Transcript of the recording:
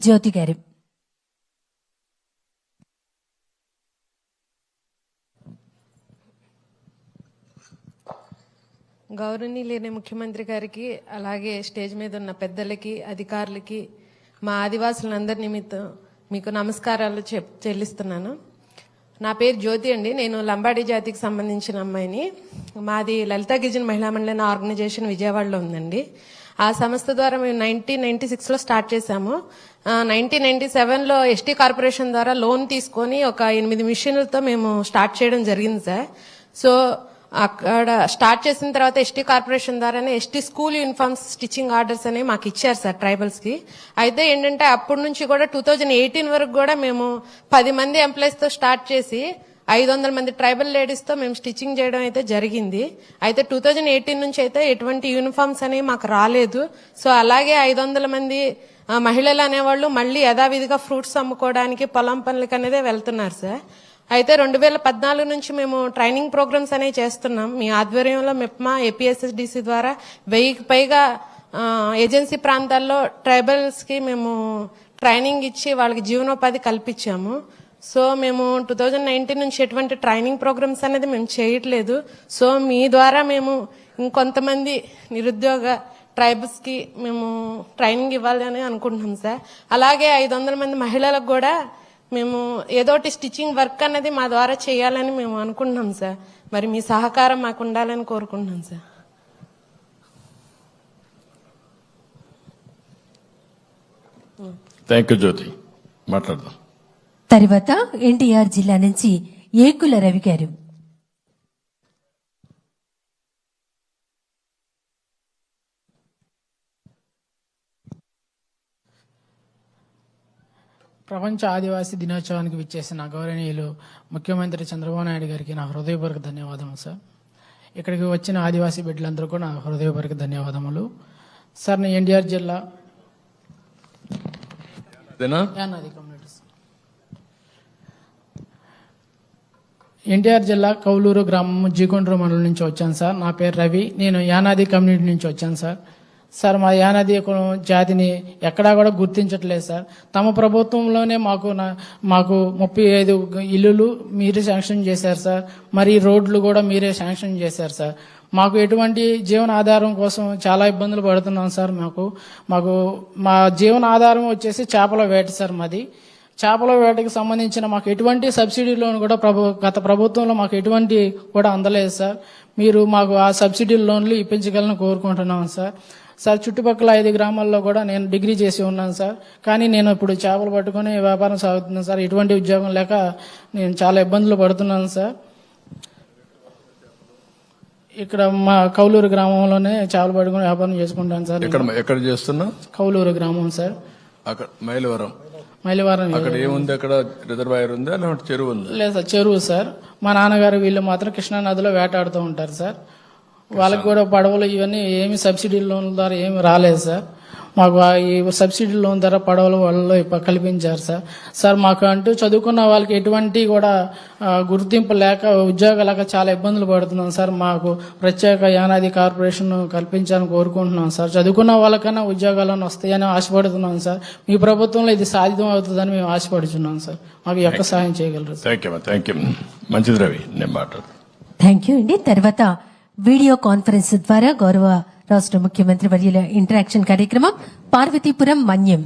జ్యోతి గారు. గౌరవనీయులైన ముఖ్యమంత్రి గారికి అలాగే స్టేజ్ మీద ఉన్న పెద్దలకి అధికారులకి మా ఆదివాసులందరి నిమిత్తం మీకు నమస్కారాలు చెప్ చెల్లిస్తున్నాను. నా పేరు జ్యోతి అండి. నేను లంబాడి జాతికి సంబంధించిన అమ్మాయిని. మాది లలితా గిరిజన మహిళా మండలి ఆర్గనైజేషన్ విజయవాడలో ఉందండి. ఆ సంస్థ ద్వారా మేము నైన్టీన్ నైన్టీ సిక్స్లో స్టార్ట్ చేశాము. నైన్టీన్ నైన్టీ సెవెన్లో ఎస్టీ కార్పొరేషన్ ద్వారా లోన్ తీసుకొని ఒక ఎనిమిది మిషన్లతో మేము స్టార్ట్ చేయడం జరిగింది సార్. సో అక్కడ స్టార్ట్ చేసిన తర్వాత ఎస్టీ కార్పొరేషన్ ద్వారానే ST school uniforms stitching orders అనేవి మాకు ఇచ్చారు సార్ ట్రైబల్స్కి. అయితే ఏంటంటే అప్పటి నుంచి కూడా టూ థౌజండ్ ఎయిటీన్ వరకు కూడా మేము పది మంది ఎంప్లాయీస్తో స్టార్ట్ చేసి ఐదు వందల మంది ట్రైబల్ లేడీస్తో మేము స్టిచ్చింగ్ చేయడం అయితే జరిగింది. అయితే టూ థౌజండ్ ఎయిటీన్ నుంచి అయితే ఎటువంటి యూనిఫామ్స్ అనేవి మాకు రాలేదు. సో అలాగే ఐదు వందల మంది మహిళలు అనేవాళ్ళు మళ్ళీ యథావిధిగా ఫ్రూట్స్ అమ్ముకోవడానికి పొలం పనులకి అనేది వెళ్తున్నారు సార్. అయితే రెండు వేల పద్నాలుగు నుంచి మేము ట్రైనింగ్ ప్రోగ్రామ్స్ అనేవి చేస్తున్నాం. మీ ఆధ్వర్యంలో మెప్మా ఏపీఎస్ఎస్డిసి ద్వారా వెయ్యికి పైగా ఏజెన్సీ ప్రాంతాల్లో ట్రైబల్స్కి మేము ట్రైనింగ్ ఇచ్చి వాళ్ళకి జీవనోపాధి కల్పించాము. సో మేము టూ థౌజండ్ నైన్టీన్ నుంచి ఎటువంటి ట్రైనింగ్ ప్రోగ్రామ్స్ అనేది మేము చేయట్లేదు. సో మీ ద్వారా మేము ఇంకొంతమంది నిరుద్యోగ ట్రైబల్స్కి మేము ట్రైనింగ్ ఇవ్వాలి అని అనుకుంటున్నాం సార్. అలాగే ఐదు వందల మంది మహిళలకు కూడా మేము ఏదోటి స్టిచ్చింగ్ వర్క్ అనేది మా ద్వారా చేయాలని మేము అనుకుంటున్నాం సార్. మరి మీ సహకారం మాకు ఉండాలని కోరుకుంటున్నాం సార్. థ్యాంక్ యూ జ్యోతి మాట్లాడదాం. తర్వాత ఎన్టీఆర్ జిల్లా నుంచి ఏకుల రవి గారు. ప్రపంచ ఆదివాసీ దినోత్సవానికి విచ్చేసిన గౌరవనీయులు ముఖ్యమంత్రి చంద్రబాబు నాయుడు గారికి నా హృదయపూర్వక ధన్యవాదములు సార్. ఇక్కడికి వచ్చిన ఆదివాసీ బిడ్డలందరూ కూడా నా హృదయపూర్వక ధన్యవాదములు. సార్ నేను ఎన్టీఆర్ జిల్లా ఎన్టీఆర్ జిల్లా కౌలూరు గ్రామం జీకొండ్రు మండలం నుంచి వచ్చాను సార్. నా పేరు రవి. నేను యానాది కమ్యూనిటీ నుంచి వచ్చాను సార్. సార్ మా యానాది జాతిని ఎక్కడా కూడా గుర్తించట్లేదు సార్. తమ ప్రభుత్వంలోనే మాకు నా- మాకు ముప్పై ఐదు ఇల్లులు మీరే శాంక్షన్ చేశారు సార్. మరి రోడ్లు కూడా మీరే శాంక్షన్ చేశారు సార్. మాకు ఎటువంటి జీవన ఆధారం కోసం చాలా ఇబ్బందులు పడుతున్నాం సార్ మాకు. మాకు మా జీవన ఆధారం వచ్చేసి చేపల వేట సార్ మాది. చేపల వేటకి సంబంధించిన మాకు ఎటువంటి సబ్సిడీ లోన్ కూడా ప్రభు గత ప్రభుత్వంలో మాకు ఎటువంటి కూడా అందలేదు సార్. మీరు మాకు ఆ సబ్సిడీ లోన్లు ఇప్పించగలని కోరుకుంటున్నాం సార్. సార్ చుట్టుపక్కల ఐదు గ్రామాల్లో కూడా నేను డిగ్రీ చేసి ఉన్నాను సార్. కానీ నేను ఇప్పుడు చేపలు పట్టుకొని వ్యాపారం సాగుతున్నాను సార్. ఎటువంటి ఉద్యోగం లేక నేను చాలా ఇబ్బందులు పడుతున్నాను సార్. ఇక్కడ మా కౌలూరు గ్రామంలోనే చేపలు పట్టుకొని వ్యాపారం చేసుకుంటాను సార్ ఎక్కడ ఎక్కడ చేస్తున్నా? కౌలూరు గ్రామం సార్. అక్కడ మైలవరం. మైలవారం అక్కడ ఏముంది అక్కడ? రిజర్వాయర్ ఉందా? లేదంటే చెరువు ఉందా? లేదు సార్ చెరువు సార్. మా నాన్నగారు వీళ్ళు మాత్రం కృష్ణా నదిలో వేటాడుతూ ఉంటారు సార్. వాళ్ళకి కూడా పడవలు ఇవన్నీ ఏమి సబ్సిడీ లోన్ ద్వారా ఏమి రాలేదు సార్. మాకు ఈ సబ్సిడీ లోన్ ద్వారా పడవలు వాళ్ళు కల్పించారు సార్. సార్ మాకు అంటూ చదువుకున్న వాళ్ళకి ఎటువంటి కూడా గుర్తింపు లేక ఉద్యోగాలు లేక చాలా ఇబ్బందులు పడుతున్నాం సార్. మాకు ప్రత్యేక యానాది కార్పొరేషన్ కల్పించాలని కోరుకుంటున్నాం సార్. చదువుకున్న వాళ్ళకన్నా ఉద్యోగాలను వస్తాయని ఆశపడుతున్నాం సార్. మీ ప్రభుత్వంలో ఇది సాధ్యం అవుతుందని మేము ఆశపడుతున్నాం సార్. మాకు ఎక్క సహాయం చేయగలరు sir. Thank you thank you మంచిది రవి నేను థ్యాంక్ యూ అండి తర్వాత వీడియో కాన్ఫరెన్స్ ద్వారా గౌరవ రాష్ట్ర ముఖ్యమంత్రి వర్యుల ఇంటరాక్షన్ కార్యక్రమం పార్వతీపురం మన్యం.